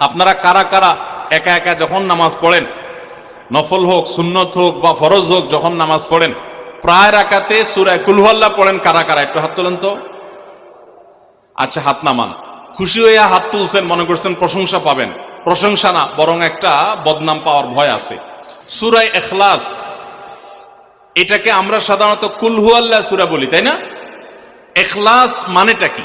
আপনারা কারা কারা একা একা যখন নামাজ পড়েন, নফল হোক, সুন্নত হোক বা ফরজ হোক, যখন নামাজ পড়েন, প্রায় রাকাতে সুরায় কুলহল্লা পড়েন কারা কারা? একটু হাত তোলেন তো। আচ্ছা হাত নামান। খুশি হয়ে হাত তুলছেন, মনে করছেন প্রশংসা পাবেন। প্রশংসা না, বরং একটা বদনাম পাওয়ার ভয় আছে। সুরায় এখলাস এটাকে আমরা সাধারণত কুলহুয়াল্লাহ সুরা বলি, তাই না? এখলাস মানেটা কি?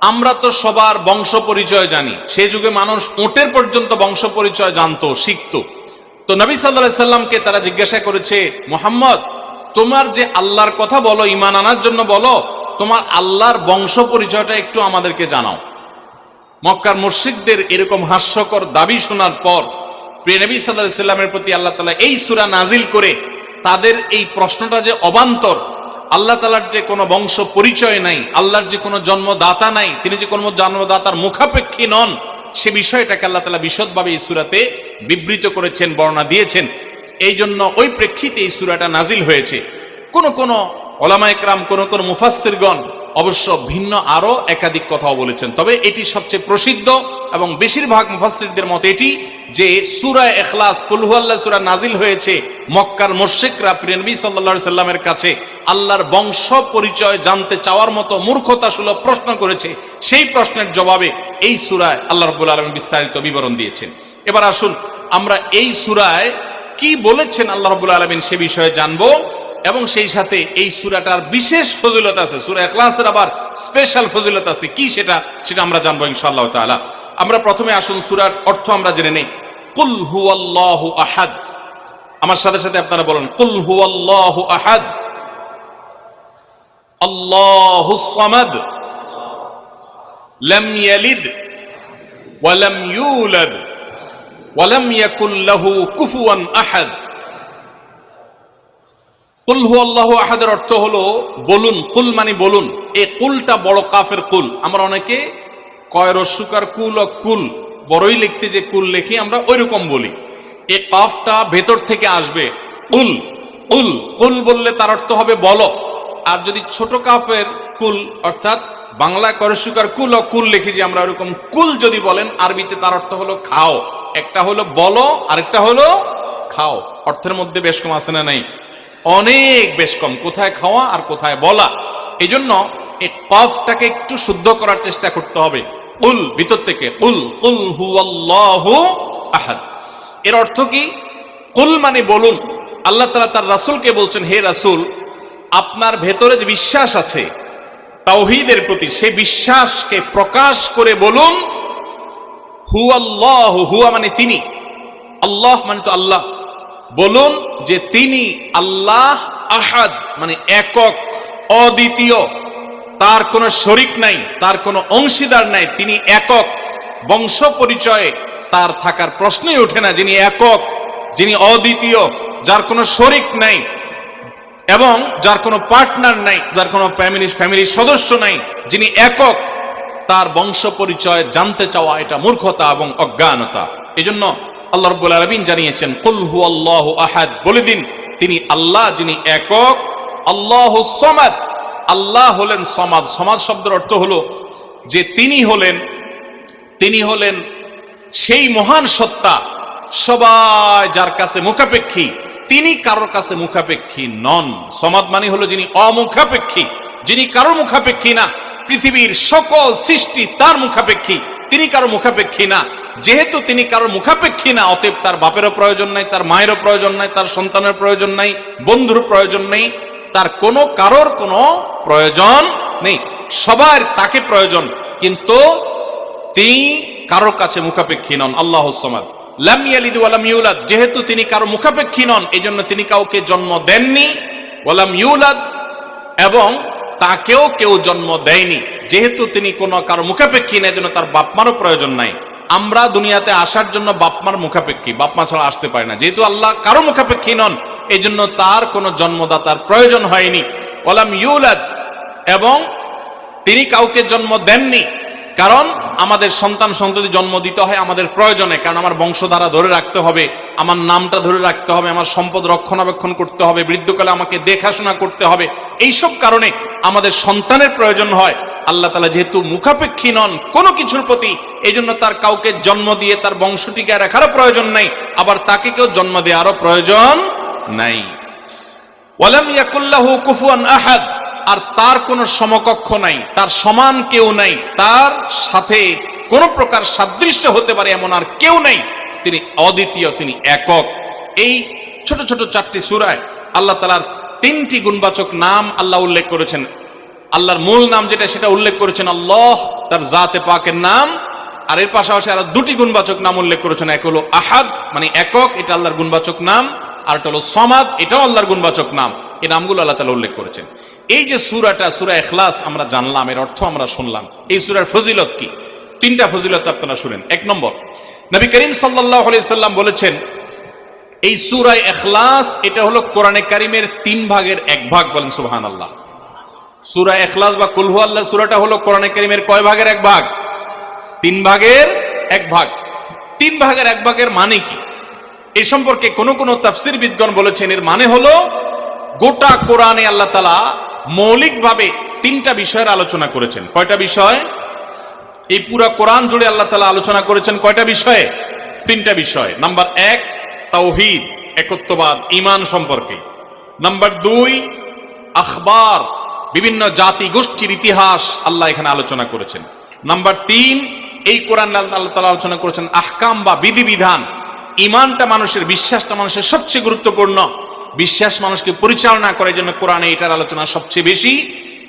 আমরা তো সবার বংশ পরিচয় জানি। সে যুগে মানুষ ওটের পর্যন্ত বংশ পরিচয় জানতো, শিখত। তো নবী সাল্লাহ সাল্লামকে তারা জিজ্ঞাসা করেছে, মোহাম্মদ, তোমার যে আল্লাহর কথা বলো ইমান আনার জন্য বলো, তোমার আল্লাহর বংশ পরিচয়টা একটু আমাদেরকে জানাও। মক্কার মুর্শিকদের এরকম হাস্যকর দাবি শোনার পর প্রিয় নবী সাল্লাহ সাল্লামের প্রতি আল্লাহ তালা এই সুরা নাজিল করে তাদের এই প্রশ্নটা যে অবান্তর আল্লাহ তালার যে কোনো বংশ পরিচয় নাই, আল্লাহর যে কোনো জন্মদাতা নাই, তিনি যে কোনো জন্মদাতার মুখাপেক্ষী নন, সে বিষয়টাকে আল্লাহ তালা বিশদভাবে এই সুরাতে বিবৃত করেছেন, বর্ণনা দিয়েছেন। এই জন্য ওই প্রেক্ষিতে এই সুরাটা নাজিল হয়েছে। কোন কোন ওলামা একরাম কোন কোন মুফাসিরগণ অবশ্য ভিন্ন আরও একাধিক কথাও বলেছেন। তবে এটি সবচেয়ে প্রসিদ্ধ এবং বেশিরভাগ মুফাসিরদের মত এটি যে সুরা এখলাস কুলহুয়াল্লাহ সুরা নাজিল হয়েছে মক্কার মোর্শেকরা প্রিয়নবী সাল্লা সাল্লামের কাছে আল্লাহর বংশ পরিচয় জানতে চাওয়ার মতো মূর্খতা সুলভ প্রশ্ন করেছে। সেই প্রশ্নের জবাবে এই সুরায় আল্লাহ রবুল আলম বিস্তারিত বিবরণ দিয়েছেন। এবার আসুন, আমরা এই সুরায় কি বলেছেন আল্লাহ রবুল আলমিন সে বিষয়ে জানব এবং সেই সাথে এই সুরাটার বিশেষ ফজিলত আছে। সুরা এখলাসের আবার স্পেশাল ফজিলত আছে। কি সেটা সেটা আমরা জানব ইনশাআল্লাহ তাআলা। আমরা প্রথমে আসুন, সুরার অর্থ আমরা জেনে নেই। কুল হুয়াল্লাহু আহাদ। আমার সাথে সাথে আপনারা বলেন, কুল হুয়াল্লাহু আহাদ। আল্লাহুস সামাদ। লাম ইয়ালিদ ওয়া লাম ইউলাদ ওয়া লাম ইয়াকুল লাহু কুফুয়ান আহাদ। কুল হু আল্লাহ আহাদের অর্থ হলো বলুন, কুল মানে বলুন। এই কুলটা বড় কাফের কুল। আমরা অনেকে কয় রস্যুকার কুল ও কুল। বড়ই লিখতে যে কুল লিখি, আমরা ওই রকম বলি। এই কাফটা ভেতর থেকে আসবে, কুল কুল কুল বললে তার অর্থ হবে বলো। আর যদি ছোট কাপের কুল, অর্থাৎ বাংলা করসুকার কুল ও কুল লিখি যে আমরা ওরকম কুল যদি বলেন, আরবিতে তার অর্থ হলো খাও। একটা হলো বলো, আরেকটা হলো খাও। অর্থের মধ্যে বেশ কম আছে না নাই? অনেক বেশ কম। কোথায় খাওয়া আর কোথায় বলা? এই জন্য এই কফটাকে একটু শুদ্ধ করার চেষ্টা করতে হবে। উল, ভিতর থেকে উল উল হু আহাদ। এর অর্থ কি? কুল মানে বলুন, আল্লাহ তালা তার রাসুলকে বলছেন, হে রাসুল, আপনার ভেতরে যে বিশ্বাস আছে, তাওহিদের প্রতি সে বিশ্বাসকে প্রকাশ করে বলুন হু আল্লাহ হুয়া মানে তিনি। আল্লাহ মানে তো আল্লাহ। বলুন যে তিনি আল্লাহ আহাদ মানে একক, অদ্বিতীয়। তার কোনো শরিক নাই, তার কোনো অংশীদার নাই, তিনি একক। বংশ পরিচয়ে তার থাকার প্রশ্নই ওঠে না, যিনি একক, যিনি অদ্বিতীয়, যার কোনো শরিক নাই এবং যার কোনো পার্টনার নাই, যার কোনো ফ্যামিলি, ফ্যামিলির সদস্য নাই, যিনি একক, তার বংশ পরিচয় জানতে চাওয়া এটা মূর্খতা এবং অজ্ঞানতা। এই জন্য আল্লাহ রব্বুল আলমিন জানিয়েছেন কুলহু আল্লাহ আহাদ। বলে দিন, তিনি আল্লাহ যিনি একক, আল্লাহ সমাদ। আল্লাহ হলেন সমাদ সমাজ শব্দের অর্থ হলো যে তিনি হলেন তিনি হলেন সেই মহান সত্তা, সবাই যার কাছে মুখাপেক্ষী, তিনি কারোর কাছে মুখাপেক্ষী নন। সমাদ মানে হলো যিনি অমুখাপেক্ষী, যিনি কারোর মুখাপেক্ষী না। পৃথিবীর সকল সৃষ্টি তার মুখাপেক্ষী, তিনি কারও মুখাপেক্ষী না। যেহেতু তিনি কারোর মুখাপেক্ষী না, অতএব তার বাপেরও প্রয়োজন নাই, তার মায়েরও প্রয়োজন নাই, তার সন্তানের প্রয়োজন নাই, বন্ধুর প্রয়োজন নেই। তার কোনো কারোর কোনো প্রয়োজন নেই। সবার তাকে প্রয়োজন, কিন্তু তিনি কারোর কাছে মুখাপেক্ষী নন, আল্লাহ যেহেতু তিনি কারও মুখাপেক্ষী নন এই জন্য তিনি কাউকে জন্ম দেননি। এবং তাকেও কেউ জন্ম দেয়নি। যেহেতু তিনি কোনো কারও মুখাপেক্ষী নেই জন্য তার বাপমারও প্রয়োজন নাই। আমরা দুনিয়াতে আসার জন্য বাপমার মুখাপেক্ষী। বাপমা ছাড়া আসতে পারে না। যেহেতু আল্লাহ কারও মুখাপেক্ষী নন এই জন্য তার কোনো জন্মদাতার প্রয়োজন হয়নি। ওলাম ইউলাদ, এবং তিনি কাউকে জন্ম দেননি। কারণ আমাদের সন্তান সন্ততি জন্ম দিতে হয় আমাদের প্রয়োজনে, কারণ আমার বংশধারা ধরে রাখতে হবে, আমার নামটা ধরে রাখতে হবে, আমার সম্পদ রক্ষণাবেক্ষণ করতে হবে, বৃদ্ধকালে আমাকে দেখাশোনা করতে হবে। এইসব কারণে আমাদের সন্তানের প্রয়োজন হয়। আল্লাহ তালা যেহেতু মুখাপেক্ষী নন কোনো কিছুর প্রতি এই জন্য তার কাউকে জন্ম দিয়ে তার বংশটিকে রাখারও প্রয়োজন নাই, আবার তাকে কেউ জন্ম দেওয়ারও প্রয়োজন নাই। ওয়ালাম ইয়াকুল্লাহু আর তার কোনো সমকক্ষ নাই, তার সমান কেউ নাই, তার সাথে কোনো প্রকার সাদৃশ্য হতে পারে এমন আর কেউ নাই, তিনি অদ্বিতীয়, তিনি একক। এই ছোট ছোট চারটি সুরায় আল্লাহ তালার তিনটি গুণবাচক নাম আল্লাহ উল্লেখ করেছেন। আল্লাহর মূল নাম যেটা, সেটা উল্লেখ করেছেন আল্লাহ, তার জাতে পাকের নাম। আর এর পাশাপাশি আরও দুটি গুণবাচক নাম উল্লেখ করেছেন, এক হলো আহাদ মানে একক, এটা আল্লাহর গুণবাচক নাম। আর একটা হলো সমাদ, এটাও আল্লাহর গুণবাচক নাম। এই নামগুলো আল্লাহ তালা উল্লেখ করেছেন। এই যে সুরাটা, সুরা এখলাস আমরা জানলাম, এর অর্থ আমরা শুনলাম। এই সুরার ফজিলত কি? তিনটা ফজিলত আপনারা শুনেন। এক নম্বর, নবী করিম সাল্লাহ সাল্লাম বলেছেন, এই সুরায় এখলাস এটা হলো কোরআনে কারিমের তিন ভাগের এক ভাগ বলেন সুবহান আল্লাহ সুরা এখলাস বা কুলহু আল্লাহ সুরাটা হলো কোরআনে কারিমের কয় ভাগের এক ভাগ? তিন ভাগের এক ভাগ। তিন ভাগের এক ভাগের মানে কি? এ সম্পর্কে কোন কোন তাফসির বিদ্গণ বলেছেন, এর মানে হলো গোটা কোরআনে আল্লাহ তালা মৌলিকভাবে তিনটা বিষয়ের আলোচনা করেছেন। কয়টা বিষয়? এই পুরা কোরআন জুড়ে আল্লাহ তালা আলোচনা করেছেন কয়টা বিষয়ে? তিনটা বিষয়। নাম্বার এক, তাওহিদ, একত্ববাদ ইমান সম্পর্কে। নাম্বার দুই, আখবার বিভিন্ন জাতি গোষ্ঠীর ইতিহাস আল্লাহ এখানে আলোচনা করেছেন। নাম্বার তিন, এই কোরআন আল্লাহ তালা আলোচনা করেছেন আহকাম বা বিধিবিধান। ইমানটা মানুষের, বিশ্বাসটা মানুষের সবচেয়ে গুরুত্বপূর্ণ। বিশ্বাস মানুষকে পরিচালনা করার জন্য কোরআনে এটার আলোচনা সবচেয়ে বেশি।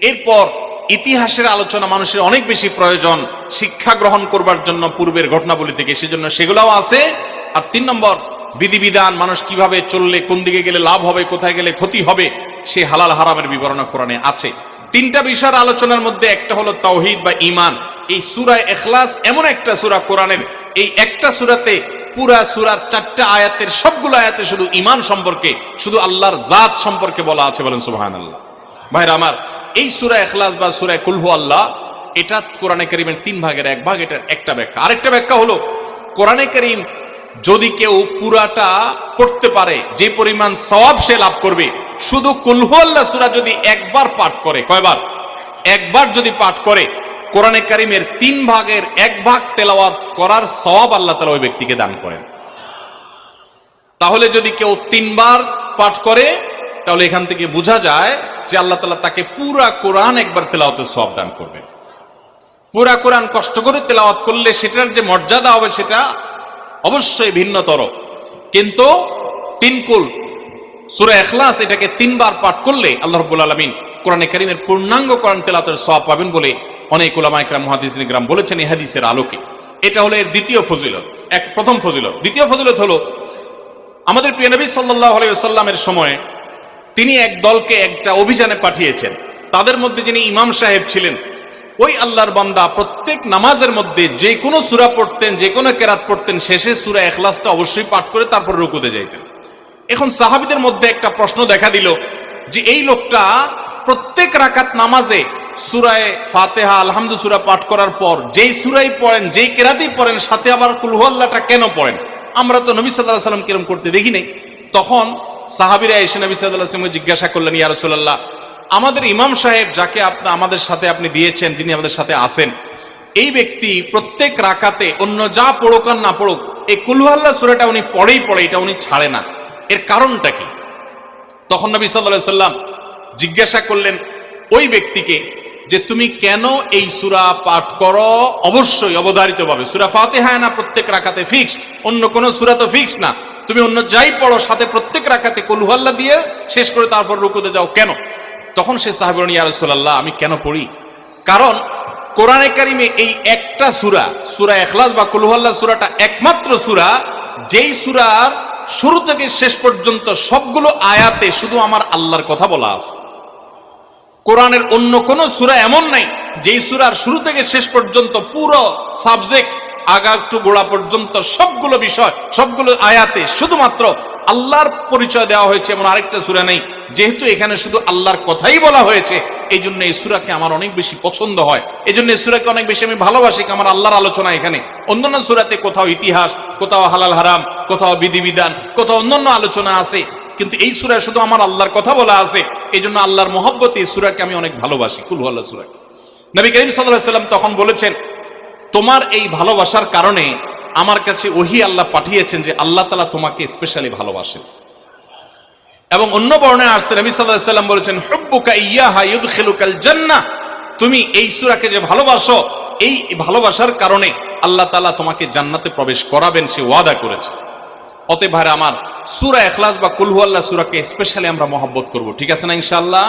এরপর ইতিহাসের আলোচনা মানুষের অনেক বেশি প্রয়োজন, শিক্ষা গ্রহণ করবার জন্য পূর্বের ঘটনাবলী থেকে, সেজন্য সেগুলোও আছে। আর তিন নম্বর, বিধিবিধান মানুষ কীভাবে চললে, কোন দিকে গেলে লাভ হবে, কোথায় গেলে ক্ষতি হবে সে হালাল হারামের বিবরণ কোরআনে আছে। তিনটা বিষয়ের আলোচনার মধ্যে একটা হলো তাওহিদ বা ইমান এই সুরায় এখলাস এমন একটা সুরা কোরআনের, এই একটা সুরাতে পুরা সুরার চারটা আয়াতের সবগুলো আয়াতে শুধু ইমান সম্পর্কে, শুধু আল্লাহর জাত সম্পর্কে বলা আছে বলেন সুবাহান আল্লাহ ভাইরা আমার, এই সুরা এখলাস বা সুরায় কুলহু আল্লাহ, এটা কোরআনে করিমের তিন ভাগের এক ভাগ, এটার একটা ব্যাখ্যা। আরেকটা ব্যাখ্যা হলো, কোরআনে করিম যদি কেউ পুরাটা পড়তে পারে, যে পরিমাণ সওয়াব সে লাভ করবে শুধু কুলহু আল্লাহ সুরা যদি একবার পাঠ করে, কয়বার? একবার যদি পাঠ করে, কোরআনে কারিমের তিন ভাগের এক ভাগ তেলাওয়াত করার সওয়াব আল্লাহ তালা ওই ব্যক্তিকে দান করেন। তাহলে যদি কেউ তিনবার পাঠ করে, তাহলে এখান থেকে বোঝা যায় যে আল্লাহ তালা তাকে পুরা কোরআন একবার তেলাওয়াতের সওয়াব দান করবেন। পুরা কোরআন কষ্ট করে তেলাওয়াত করলে সেটার যে মর্যাদা হবে সেটা অবশ্যই ভিন্নতর। কিন্তু তিনকুল সুরা এখলাস এটাকে তিনবার পাঠ করলে আল্লাহ রব্বুল আলমিন কোরআনে কারিমের পূর্ণাঙ্গ কোরআন তেলাতের সওয়াব পাবেন বলে অনেক ওলামা একরাম মহাদিস গ্রাম বলেছেন এই হাদিসের আলোকে। এটা হলো এর দ্বিতীয় ফজিলত, এক প্রথম ফজিলত। দ্বিতীয় ফজিলত হলো, আমাদের প্রিয় নবী সাল্লাহ আলাইসাল্লামের সময়ে তিনি এক দলকে একটা অভিযানে পাঠিয়েছেন। তাদের মধ্যে যিনি ইমাম সাহেব ছিলেন, ওই আল্লাহর বান্দা প্রত্যেক নামাজের মধ্যে যে কোনো সুরা পড়তেন যে কোনো কেরাত পড়তেন, শেষে সুরা এখলাসটা অবশ্যই পাঠ করে তারপর রুকুতে যাইতেন। এখন সাহাবিদের মধ্যে একটা প্রশ্ন দেখা দিল যে এই লোকটা প্রত্যেক রাকাত নামাজে সুরায় ফাতেহা আলহামদু সুরা পাঠ করার পর যেই সুরাই পড়েন, যেই কেরাতেই পড়েন, সাথে আবার কুলহুয়াল্লাটা কেন পড়েন? আমরা তো নবী সাল্লাহ সাল্লাম কিরম করতে দেখি নাই। তখন সাহাবিরা এসে নবী সাল্লাহ সাল্লামকে জিজ্ঞাসা করলেন, ইয়া রসুল্লাহ আমাদের ইমাম সাহেব যাকে আপনি আমাদের সাথে আপনি দিয়েছেন, যিনি আমাদের সাথে আসেন এই ব্যক্তি প্রত্যেক রাকাতে অন্য যা পড়ুক আর না পড়ুক, এই কুলহুয়াল্লাহ সুরাটা উনি পড়েই পড়ে, এটা উনি ছাড়ে না। এর কারণটা কি? তখন নবী সাল্লাহ সাল্লাম জিজ্ঞাসা করলেন, ওই ব্যক্তিকে যে তুমি কেন এই সুরা পাঠ করো? অবশ্যই অবধারিত ভাবে সুরা ফাতেহায় না, প্রত্যেক রাখাতে ফিক্সড। অন্য কোন সুরা তো ফিক্সড না। তুমি অন্য যাই পড়ো, সাথে প্রত্যেক রাখাতে কলুহাল্লা দিয়ে শেষ করে তারপর রুকুতে যাও। কেন? তখন সে সাহেব ইয়া রাসূলুল্লাহ, আমি কেন পড়ি? কারণ কোরআনে কারিমে এই একটা সুরা সুরা এখলাস বা কলুহাল্লা সুরাটা একমাত্র সুরা, যেই সুরার শুরু থেকে শেষ পর্যন্ত সবগুলো আয়াতে শুধু আমার আল্লাহর কথা বলা আছে। কোরআনের অন্য কোন সুরা এমন নাই, যেই সুরার শুরু থেকে শেষ পর্যন্ত পুরো সাবজেক্ট, আগা একটু গোড়া পর্যন্ত সবগুলো বিষয়, সবগুলো আয়াতে শুধুমাত্র আল্লাহর পরিচয় দেওয়া হয়েছে এমন আরেকটা সুরা নেই। যেহেতু এখানে শুধু আল্লাহর কথাই বলা হয়েছে এই জন্য এই সুরাকে আমার অনেক বেশি পছন্দ হয়। এই জন্য এই সুরাকে অনেক বেশি আমি ভালোবাসি আমার আল্লাহর আলোচনা এখানে। অন্যান্য সুরাতে কোথাও ইতিহাস, কোথাও হালাল হারাম, কোথাও বিধিবিধান, কোথাও অন্যান্য আলোচনা আছে। কিন্তু এই সুরায় শুধু আমার আল্লাহর কথা বলা আছে। এই জন্য আল্লাহর মহব্বত এই সুরাকে আমি অনেক ভালোবাসি। কুলহু আল্লাহ সুরাকে নবী করিম সাল্লাহ সাল্লাম তখন বলেছেন, তোমার এই ভালোবাসার কারণে আমার কাছে ওহি আল্লাহ পাঠিয়েছেন যে আল্লাহ তালা তোমাকে স্পেশালি ভালোবাসেন। এবং অন্য বর্ণায় আসছে, নবী সাল্লাহ সাল্লাম বলেছেন, হুব্বুকা ইয়াহা ইউদখিলুকাল জান্নাহ। তুমি এই সুরাকে যে ভালোবাসো, এই ভালোবাসার কারণে আল্লাহ তালা তোমাকে জান্নাতে প্রবেশ করাবেন, সে ওয়াদা করেছে। অতএব ভাইরা আমার সুরা এখলাস বা কুলহু আল্লাহ সুরাকে স্পেশালি আমরা মহব্বত করব। ঠিক আছে না ইনশাআল্লাহ?